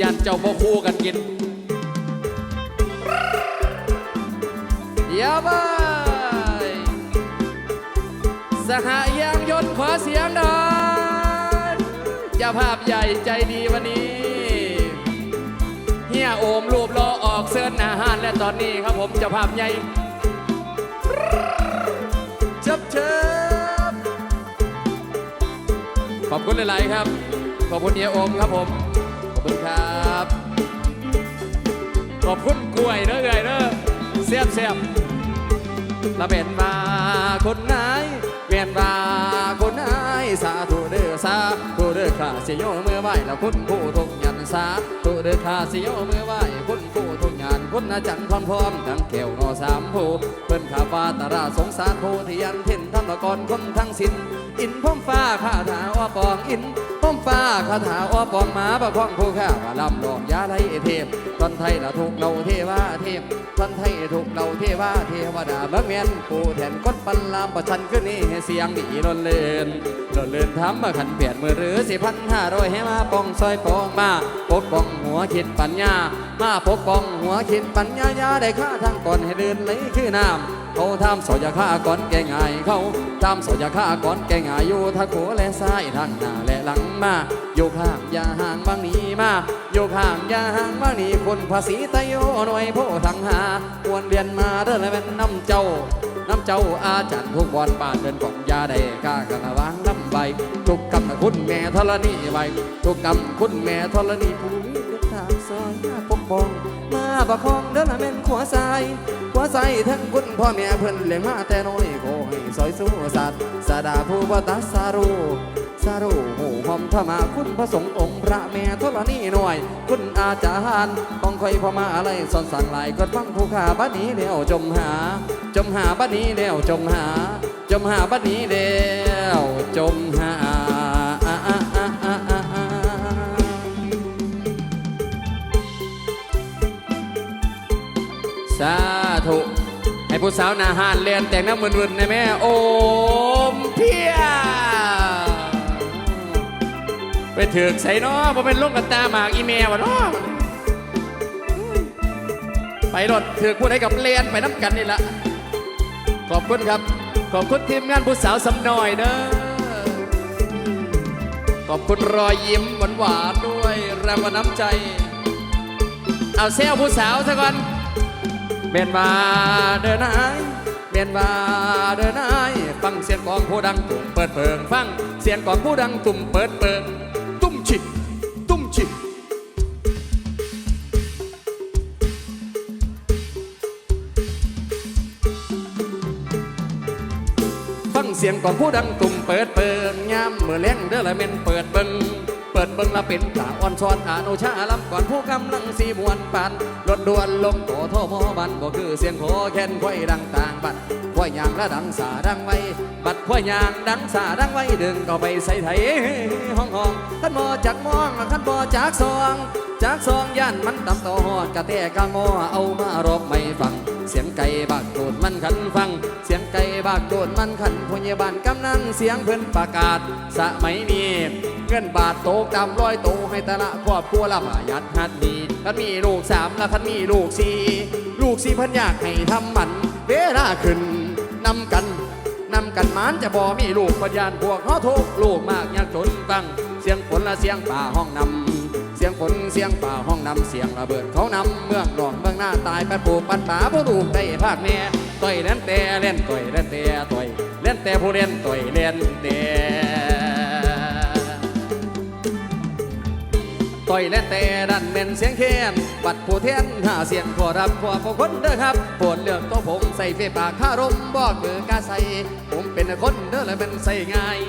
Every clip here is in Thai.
ยันเจ้าบ่คู่กันกินอย่าไปสหายางยนต์ขอเสียงหน่อยจ้าภาพใหญ่ใจดีวันนี้เฮียโอมรูปรอออกเสื้อหน้าห้านและตอนนี้ครับผมจ้าภาพใหญ่เชิบเชิบขอบคุณหลาย ๆ ครับ ขอบคุณเฮียโอมครับผม คุณครับ ขอบคุณกล้วยเด้อเอ่ยเด้อเสียบเสียบละเป็นมาคนไหนเวียนมาคนไหนสาธุเด้อสาธุเด้อข้าสิโยมือไหวแล้วคุณผู้ทุกยันสาธุเด้อข้าสิโยมือไหวคุณผู้ทุกยันคุณอาจารย์พร้อมพร้อมทั้งแก้วนอสามผู้เพิ่นข้าฟ้าตราสงสารผู้ที่ยันเพ่นทำละกรคนทั้งสิ้นอินพ่อมฟ้าข้าถาอ้อปองอิน พ่อมฟ้าข้าถาอ้อปองหมาประคองผู้ข้าว่าลำลองยาไรเทพตอนไทยละถูกเราเทวาเทพตอนไทยถูกเราเทวาเทวดาเบิกเมียนผู้แทนก้นปันลามประชันขึ้นนี่เสียงดีลนเลื่นลนเลื่นทำมาขันเปลี่ยนมือหรือสี่พันห้าร้อยให้มาปองซอยปองมาปกป้องหัวคิดปัญญา มาปกป้องหัวคิดปัญญายาได้ค่าทางก่อนให้เดินไหลคือน้ำ เขาทำสอยาฆ่าก่อนแกง่ายเขาทำสอยาฆ่าก่อนแกง่ายอยู่ทางขวาและซ้ายทางหน้าและหลังมาอยู่างอย่าห่างบางหนี้มาอยู่างอย่าห่างบางหนี้คนภาษีตะโยหน่วยโพทางหาควรเรียนมาเด้อและเป็นน้ำเจ้าน้ำเจ้าอาจารย์ทุกวันป่านเดินของยาได้กล้ากันวางน้ำใบทุกกำนะคุณแม่ธรณีไว้ทุกกำคุณแม่ธรณีภู ประคองเดินละเป็นขวาซ้ายหัวใจทั้งคุณพ่อแม่เพิ่นเลี้ยงมาแต่น้อยขอให้ซอยสู้สัตว์สาดาผู้บัตสารูสารูหูหอมธรรมาคุณพระสงฆ์องค์พระแม่ธรณีหน่อยคุณอาจารย์ต้องคอยพอมาอะไรสอนสั่งหลายกดฟังผู้ขาบัดนี้เดียวจมหา จมหาบัดนี้เดียวจมหา จมหาบัดนี้เดียวจมหา สาธุ ให้ผู้สาวหนาหานเรียนแต่งหน้ำมึนๆนะแม่ โอมเพีย ไปถือกใส่เนาะพอเป็นลูกกันตาหมากอีเมลวะเนาะไปรถถือกพูดให้กับเรียนไปน้ำกันนี่ละขอบคุณครับ ขอบคุณทีมงานผู้สาวสำน้อยเด้อขอบคุณรอยยิ้มหวานๆด้วยแรงกว่าน้ำใจ เอาเซลผู้สาวซะก่อน เมียนมาเดินนายเมียนมาเดินนายฟังเสียงกองผู้ดังตุ่มเปิดเปิงฟังเสียงกองผู้ดังตุ่มเปิดเปิงตุ้มฉิตุ้มฉิฟังเสียงกองผู้ดังตุ่มเปิดเปิงยามเมื่อเลี้ยงเด้อละเม่นเปิดเบิงเปิ ดเบิงละเป็นตาอ่อนช้อนอาโนชาลำก่อนผู้กำลังสีมวนปานรถด่วนลงโตโทมอบันบ่คือเสียงโคแค้นควายดังต่างบัดควายยางและดังสาดังไว้บัดควายยางดังสาดังไว้ดึงก็ไปใส่ไถห้องห้องขันบ่จักมองขันบ่จักซองจากซองย่านมันตำต่อหอดกะแตกะงอเอามารบไม่ฟัง เสียงไก่บากโดดมันขันฟัง ไก่บากโดดมันขันพยาบาลกำนันเสียงเพิ่นประกาศสะไม่มีเงินบาทโตกตามร้อยโตให้ตละครอบครัวละประหยัดหัดดีคันมีลูกสามและคันมีลูกสี่ลูกสี่พันอยากให้ทำมัน เวลาขึ้นนำกันนำกันมานจะบ่มีลูกปัญญาพวกเขาทุกลูกมากยากจนฟังเสียงฝนและเสียงป่าห้องนำ สียงฝนเสียงป่าห้องนำเสียงระเบิดเขานำเมืองหลวงเมืองหน้าตายปัดปูปัดป่าผู้ถูได้ภาคแม่ต่อยเล่นแต่เล่นต่อยเล่นแต่ต่อยเล่นแต่ผู้เล่นต่อยเล่นแต่ต่อยและแต่ดันเป็นเสียงเค้นบัดผู้เทียนหาเสียงขอรับขอพวกคนเด้อครับปวดเลือกตัวผมใส่เฟปากข้ารมบอกเบือกาใส่ผมเป็นคนเด้อและเป็นใส่ง่าย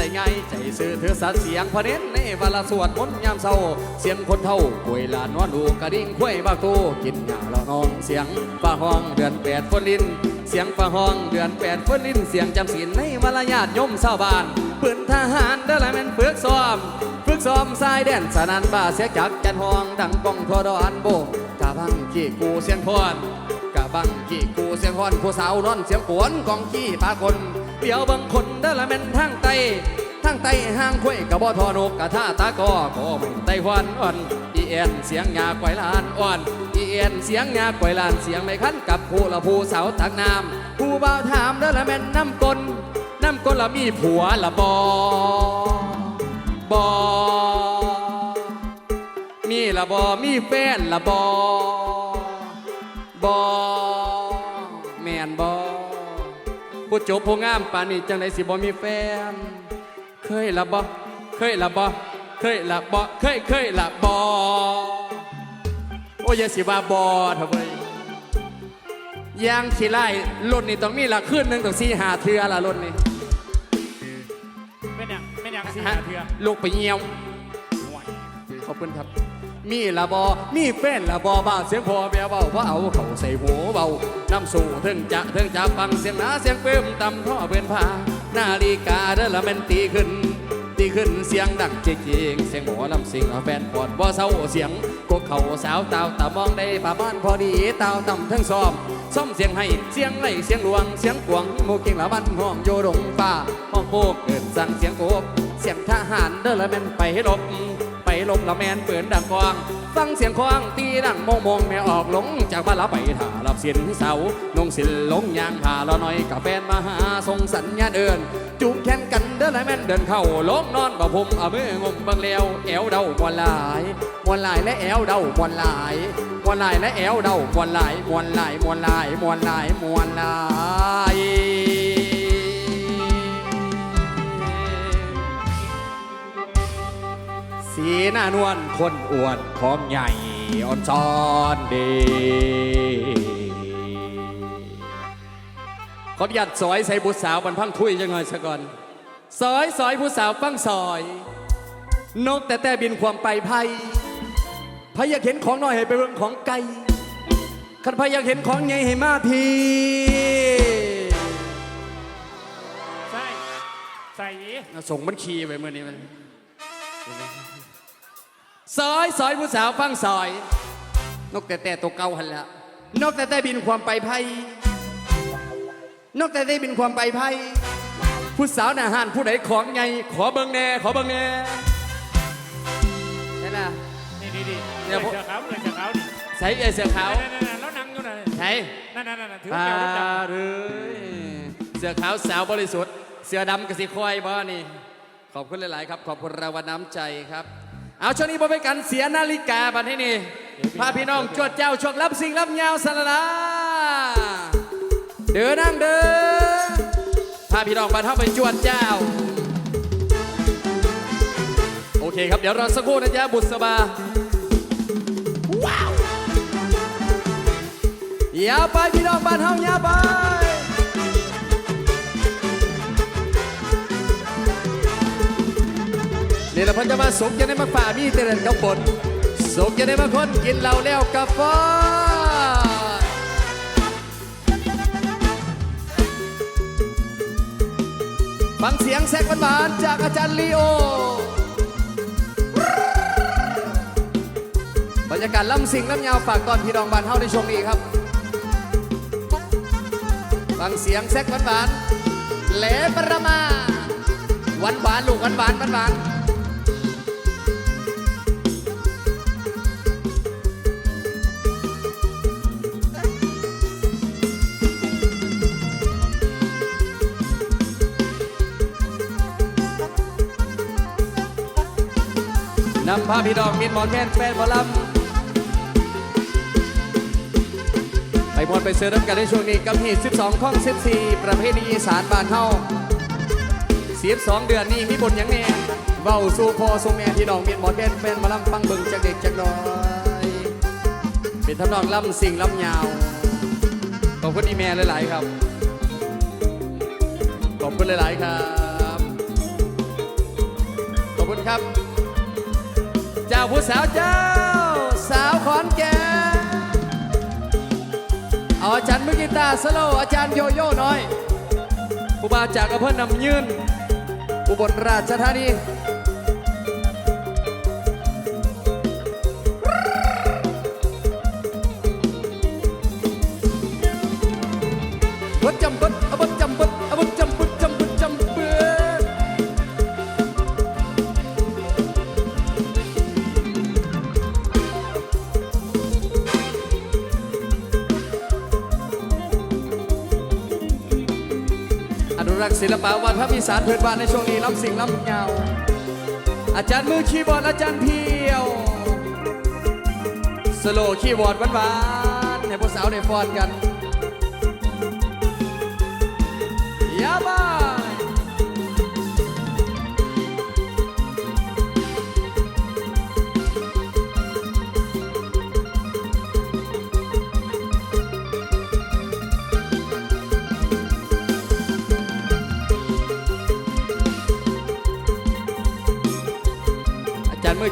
ใส่ง่ายใจซื่อถือสัตเสียงพะเน้นในวลาสวดมนต์ยามเศร้า เสียงคนเท่าป่วยลานอนดูกระดิ่งคุ้ยบากตูกินหญ้าละนองเสียงฟ้าห้องเดือนแปดฝนลินเสียงฟ้าห้องเดือนแปดฝนลินเสียงจำศีลในมารยาทยมเศร้าบานปืนทหารเด้อละเป็นเปลือกซ้อมฝึกซ้อมสายแดนสนันบ่าเสียจักจันห้องดังก้องทอดอนโบกกะบังขี้กูเสียงพรกะบังขี้กูเสียงพรผู้สาวนอนเสียงปวนกองขี้พากคน เดียวบางคนเด้อละแม่นทางไตทั้งไตห้างคุยกับบ่ทอนกกะท่าตากอก็ไม่ไตหวันอ่อนอีเอ็นเสียงยาไกวลานอ่อนอีเอ็นเสียงยาไกวลานเสียงไม่คันกับผู้ละผู้สาวตักน้ำผู้บ่าวถามเด้อละแม่นน้ำกลน้ำกลละมีผัวละบอบอมีละบอมีแฟนละบอบอแม่นบอ ผู้จบผู้งามปานนี้จังไดสิบ่มีแฟน เคยละบอเคยละบอเคยละบอเคยเคยละบอโอ้ยสิว่าบอเถอะเว้ยยางขี้ไล่รุ่นนี้ต้องมีละขึ้นหนึ่งต้องสี่หาเทือละรุ่นนี้ไม่นยังไม่นยังสิฮะหาเถื่อลูกไปเงียวขอบคุณครับ มีละบอมีแฟนละบอบ้าเสียงพอแม่เบาเพราะเอาเขาใส่หูเบาน้ำสู่ถึงจะถึงจะฟังเสียงหนาเสียงเพิ่มต่ำท่อเพื่อนพานาฬิกาเด้อละแมันตีขึ้นตีขึ้นเสียงดังจริงเสียงหมอลำสิงแฟนปอดบ่เศร้าเสียงกกเขาสาวเต่าตามองได้ประมาณพอดีเต่าต่ำทั้งซ้อมซ้อมเสียงให้เสียงไหลเสียงหลวงเสียงกวงหมูกิ่งละบันห้องโยดงป่าห้องโคกเกิดสั่งเสียงโกบเสียงทหารเด้อละแม่นไปให้ลบ ลบละแมนเปือนดังกวางฟังเสียงควางตีดังโมงโมงแม่ออกหลงจากบ้านละไปถ่ารับเสียนเสานงสินลงยางผ่าละหน่อยกับแฟนมาหาส่งสัญญาเดินจูบแขนกันเดินละแม่นเดินเข้าลงนอนบ่ผมเอามืองมบังแล้วแอวเดามวนหลายมวนหลายและแอวเดามวนหลายมวนหลายและแอวเดามวนหลายมวนหลายมวนหลายมวนลายมวนหลาย สีหน้านวลคนอวดของใหญ่อ่อนซ้อนดีขออนุญาตซอยใส่บุตรสาวบรรพังคุยจังหน่อยซะก่อนซอยซอยผู้สาวฟังซอย นกแต่แต่บินความไปไพ่ไพ่อยากเห็นของน้อยให้ไปเรื่องของไก่ขันไพ่อยากเห็นของใหญ่ให้มาพีใส่ ใส่ส่งมันขี่ไปเมื่อนี้มัน ซอยซอยผู้สาวฟังซอย นกแต่แต่ตัวเก่าหันละนกแต่แต่บินความไปไพ่นกแต่แต่บินความไปไพ่ผู้สาวหน้าห้านผู้ใดของไง ขอเบิงแน่ขอเบิงแน่ใช่ละนี่ดีดีเดี๋ยวผมเสือขาวเลยเสือขาวดิใส่เอเสือขาวนั่นนั่นแล้วนั่งอยู่ไหนใช่นั่นนั่นนั่นถือปลาแก้วแล้วจับเลยเสือขาวสาวบริสุทธิ์ เสือดำกสิควายบ่นี่ ขอบคุณหลาย ๆ ครับ ขอบคุณรางวัลน้ำใจครับ เอาช่วงนี้บ่เป็นการเสียนาฬิกาบัดให้นี่พาพี่น้องจวดเจ้าชกรับสิ่งรับยาวสารลาเดินนั่งเดินพาพี่น้องบัดเข้าไปจวดเจ้า โอเคครับ เดี๋ยวรอสักครู่นะจ๊ะบุษบาว้าวอย่าไปพี่น้องบ้านเฮาอย่าไป นี่เราเพิ่นจะมาสุกจะได้มาฝ่ามีเตือนกับฝนสุกจะได้มาคนกินเหล้าแล้วกับฟ้าฟังเสียงแซกหวานๆจากอาจารย์ลีโอบรรยากาศล่ำสิงล่ำยาวฝากตอนพี่น้องบานเฮาในช่วงนี้ครับฟังเสียงแซกหวานๆแหลประมาหวานหวานลูกหวานหวานหวานหวาน นำพาพี่น้องมินหมอแคนแฟนหมอลำไปมวนไปเสือน้ำกันในช่วงนี้กับหี12 ข้อง 14 ประเพณีอีสานบานเฮาสิบสองเดือนนี้มีบทหยังแน่เว้าสู่พ่อสู่แม่พี่น้องมีหมอแกนแฟนหมาลำฟังเบิ่งจากเด็กจากน้อยเป็นทำนองล่ำสิ่งล่ำยาวขอบคุณอีแม่หลาย ๆ ครับ ขอบคุณหลาย ๆ ครับ ขอบคุณครับ เจ้าผู้สาวเจ้า สาวขอนแก่นเอาอาจารย์มือกีตาร์สโลอาจารย์โยโย่หน่อยผู้บาจากอำเภอนำยืนอุบลราชธานี อุดรศิลปะวัฒนธรรมอีสานพื้นบ้านในช่วงนี้ล้ำสิ่งล้ำยาอาจารย์มือคีย์บอร์ดอาจารย์เพียว สโลคีย์บอร์ดหวานๆให้พวกสาวได้ฟอนกัน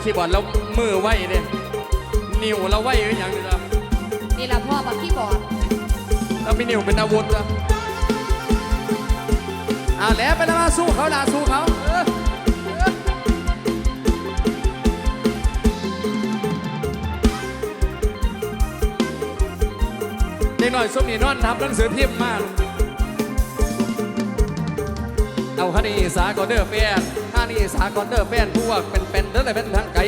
คีย์บอร์ดแล้วมือไหวเนี่ยนิ้วเราไหวหรือยังเนี่ยนี่ละพ่อมาที่บอร์ดเรามีนิ้วเป็นอาวุธอะเอาแล้วไปแล้วมาสู้เขาด่าสู้เขาเออเออเด็กหน่อยส้มนี่นอนทำหนังสือพิมพ์มาก เอาฮันนี่สากอนเดอร์แฟนฮั นนี่สากอนเดอร์แฟนพวกเป็นเป็นเด้อเลยเป็นทางไก่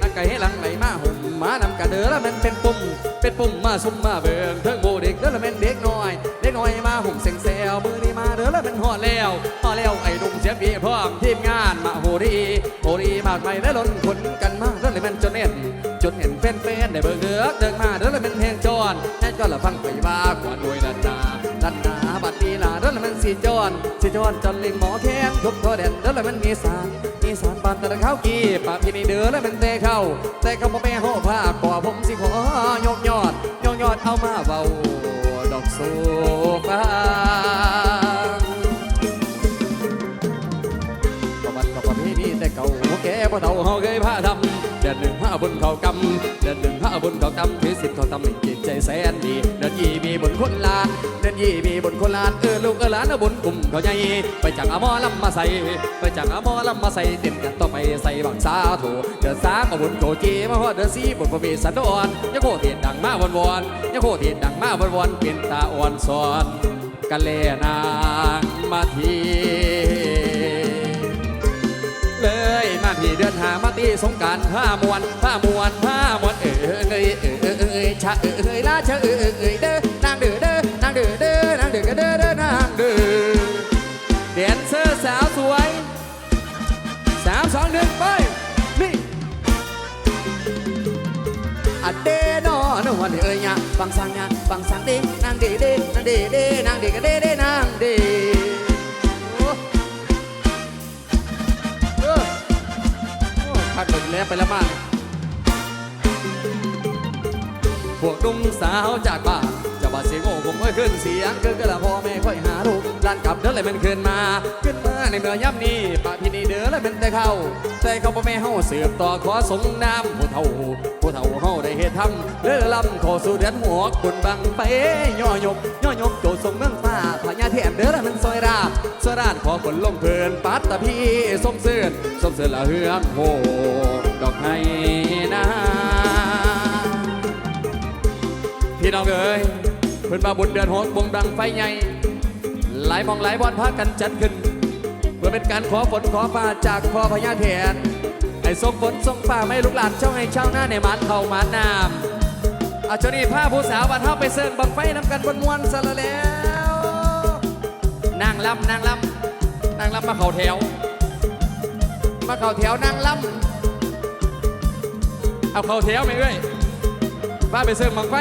ทางไก่ให้หลังไหลมาหุ่มมานำกระเด้อแล้วมันเป็นปุ่มเป็นปุ่มมาซุ่มมาเบิ่งเทิงโบเด็กเด้อแล้วเป็นเด็ก สีจอนสีจอนจนลิงหมอแค้นทุกทอเด่นเด้อเลยมันมีสารมีสารปานแตะละข้าวกี้ปาพี่นี่เด้อเลยมันเตะเข้า แต่เขาบ่แม่ห่อผ้าก่อผมสิขอยกยอดยกยอดเอามาเบาดอกโซฟาประวัติประเพณีแต่เก่าแก่พ่อเฒ่าเฮาเคยพาทำเดือนหนึ่งห้าบุญเขากำเดือนหนึ่งห้าบุญเขากำถือสิบเขาทำให้จิต ใจแสนดี เดือนยี่มีบุญคนลาน เดือนยี่มีบุญคนลาน เออลูกเออหลานเอาบุญกลุ่มเขาใหญ่ไปจากอมอลำมาใส่ ไปจากอมอลำมาใส่เต้นกันต่อไปใส่บังสาถูเดือนสามบุญโกจีมาฮอดเดือนสี่บุญประเวสันดอนยะโคเทียนดังมาวนวนยะโคเทียนดังมาวนวนเป็นตาอ่อนสอนกันแลนางมาทีเลยมาที่เดือนหามาตีสงการผ้ามวนผ้ามวนผ้ามวนเออเอยเออ เอยเอเออเอยลาชะเออเอยเด้อนางเด้อเด้อนางเด้อเด้อนางเด้อก็เด้อเด้อนางเด้อแดนเซอร์สาวสวยสามสองหนึ่งไปนี่อะเดนอนวันเอ้ยยะฟังสังยะฟังสังเดนางเดเดนางเดเดนางเดก็เดเดนางเดโอ้ออโอ้พักหมดแล้วไปแล้วมาก วกดุงสาวจากบ้านจะบาดเสียงโง่ผมค่อยขึ้นเสียงเกินก็ละพ่อแม่ค่อยหาลูกด้านกลับเด้อเลยมันขึ้นมา ขึ้นมาในเมื่อย่ำนี้ปากที่นี่เด้อเลยมันแต่เข้าแต่เขาพ่อแม่เฮาเสืบต่อขอสงน้ำผู้เฒ่าผู้เฒ่าเฮาได้เฮ็ดทำเรือลำขอสู่เดือนหมวกบุญบังไปย่อยกย่อยกโจทย์ส่งเมืองฟ้าพญาเทียมเด้อเลยมันซอยราบซอยราดขอฝนลงเพลินปัตตะพี่สมเสื่อนสมเสื่อนละเฮืองโหดอกไห้ พี่น้องเอ๋ยเพิ่อนมาบุญเดือนหกวงดังไฟใหญ่หลายมองหลายบอนพากันจัดขึ้น เพื่อเป็นการขอฝนขอฟ้าจากพ่อพญาแทนให้ส่งฝนส่งฟ้าไม่ลูกหลานเจ้าให้เช่าหน้าในหมันเข้าหมันน้ำอาชนีผ้าผู้สาวบันเทาไปเสิร์ฟบังไฟน้ำกันบนมวนซะละแล้วนางลำนางลำนางลำมาเข่าแถว มาเข่าแถวนางลำเอาเข่าแถวไหมเอ้ยพาไปเสิร์ฟมังไฟ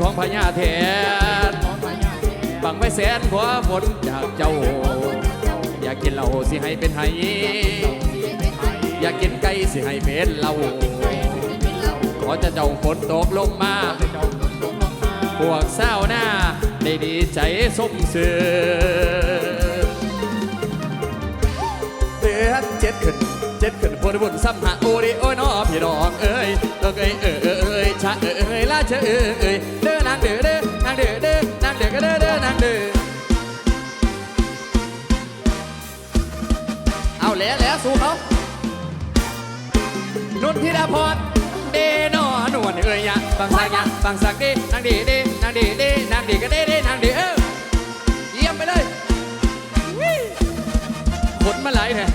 ของพญาแทนบังไปแสนขวาฝนจากเจ้า อยากกินเหล้าสิให้เป็นไห้อยากกินไก่สิให้เป็นเหล้าขอจะเจ้าฝนตกลงมาพวกเศร้าหน้าได้ดีใจสมเสือเดือนเจ็ดขึ้น จ็ดขึ้นบนบนซ้ำหาโอริโอ้ยน้อพี่น้องเอ้ยเอ้ยเอ้ยเอ้ยเอ้ยชะเอ้ยเอ้ยลาเชะเอ้ยเอ้ยเด้อนางเด้อเด้อนางเด้อเด้อนางเด้อก็เด้อเด้อนางเด้อเอาแล้วแล้วสู้เขานุ่นธิดาพรเดนอนวลเอ้ยยะบางสักยะบางสักเดนางดเดนางดเดนางเดก็เดเดนางเดเออเยี่ยมไปเลยขนมาไหลแท้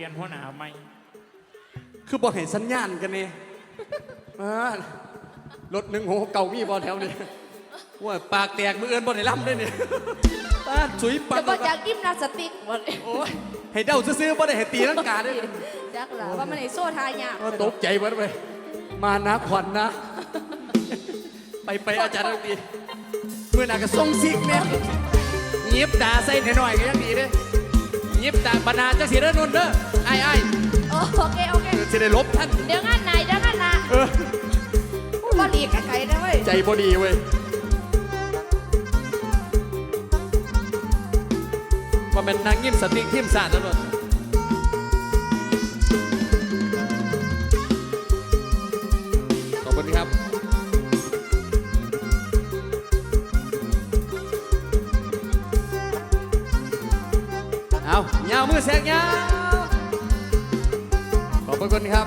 ลี่ยนหัวหน้าใหม่คือบอกเห็นสัญญาณกันนี่มารถหนึ่งโหเก่ามีบอแถวนี้ว่าปากแตกมือเอินบอได้ล่ำด้วยเนี่ยป้าดสุยปัจะนบอกจากยิมนาสติกหมดเลยโอ้ยให้เดาซื้อๆบอได้ให้ตีลังกาด้วยจักหล่ะว่ามันไอโซ่ทายากว่าตกใจเบิดไปมานะขวัญนะ ไปไปอาจารย์ดนตรีเมื่อหนากระทรงซิกเนี่ยยิบตาใส่หน่อยๆก็ยังดีเด้ ยิบตาบรรณาจะเสียเด้อนนท์เด้อไอ้ไอ้ายโอเคโอเคจะได้ลบท่านเดี๋ยวงานไหนเดี๋ยวงานนะเออว่าดีกับใครนะเว้ยใจพอดีเว้ยว่าเป็นนางยิ้มสติกทิมสารแล้วหร เอาเงามือแสกเงาขอบคุณครับ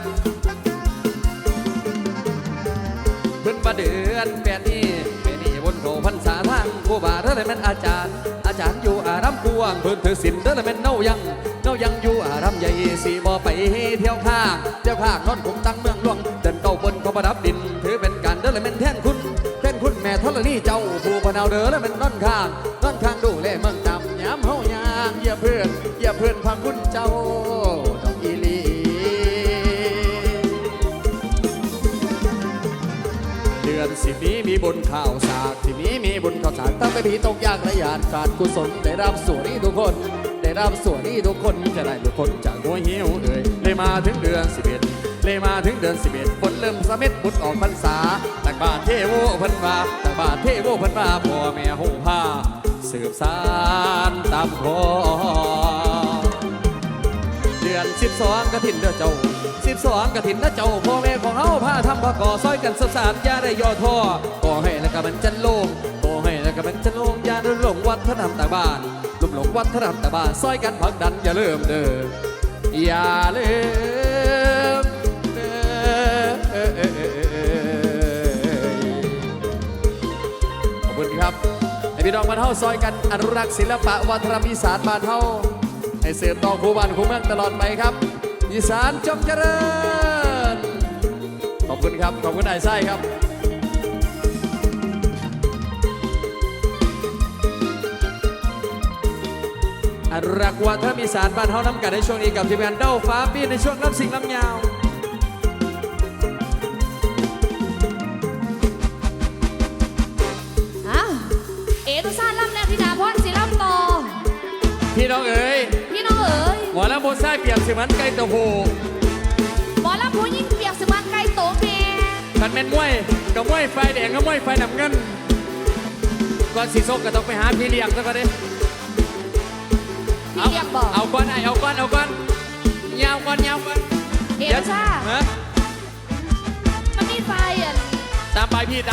เพิ่นมาเดือนแปดนี้แม่นี่บนเขาพรรษาทางผู้บาเท่าไรแม่นอาจารย์ อาจารย์อยู่อารามกวางเพิ่นถือศีลเท่าไรแม่นเน่ายังเน่ายังอยู่อารามใหญ่สีบ่ไปเที่ยวข้างเที่ยวข้างนอนคุมตั้งเมืองหลวงเดินเก้าบนเขาประดับดิน ถือเป็นการเด้อไรแม่นแท่นคุณแท่นคุณแม่ธรณีเจ้าผู้พนาวเด้อและแม่นนอนข้างนอนข้างดูแลเมืองนำยามเฮายางเยี่ยเพื่อนเยี่ยเพื่อนพังคุณเจ้าดอกอีลีเดือนสิบนี้มีบุญข่าวสากสิบนี้มีบุญข่าวสากตั้งไปผีตกยากระยานขาดกุศลได้รับส่วนนี้ทุกคนได้รับส่วนนี้ทุกคนจะได้ทุกคนจากหัวหิวเอ่ยเลยมาถึงเดือนสิบเอ็ดเลยมาถึงเดือนสิบเอ็ดฝนเริ่มสะเม็ดบุญออกพรรษาต่างบ้านเทโวเพันวาต่างบ้านเทโวเพันวาพ่อแม่หูผ้า สืบสานตามคอเดือนสิบสองกระถินเด้อเจ้าสิบสองกระถินเด้อเจ้าพ่อแม่ของเฮาพาทำพาก่อซอยกันสสานอย่าได้ย่อท้อก่อให้แล้วก็มันจันโลงก่อให้แล้วก็มันจันโลงอย่าได้หลงวัฒนธรรมตาบ้านลุมหลงวัฒนธรรมตาบ้านซอยกันผักดันอย่าลืมเด้ออย่าเลืม น้องบ้านเฮาซอยกันอนุรักษ์ศิลปะวัฒนธรรมอีสานบ้านเฮาให้เสืบต่อคู่บ้านคู่เมืองตลอดไปครับอีสานจงเจริญ ขอบคุณครับ ขอบคุณไอ้ไส้ครับอนุรักษ์วัฒนธรรมอีสานบ้านเฮาน้ำกันในช่วงนี้กับทีมงานเด้าฟ้าปีในช่วงน้ำสิงน้ำยาว น้องเอ๋ยพี่น้องเอ๋ยหมอลำโบซ่าเปรียบเสมือนไก่ตัวผู้หมอลำผู้ยิ่งเปียกสมันไก่โตแม่คันแม่นมวยกับมวยไฟแดงกับมวยไฟน้ำเงินก่อนสีส้มก็ต้องไปหาพี่เลี้ยงซะก่อนดิพี่เรียกบอกเอาก่อนไอ้เอาก่อนเอาก่อนยาวก่อนยาวก่อนเอตุซ่าฮะมันมีไฟอะตามไปพี่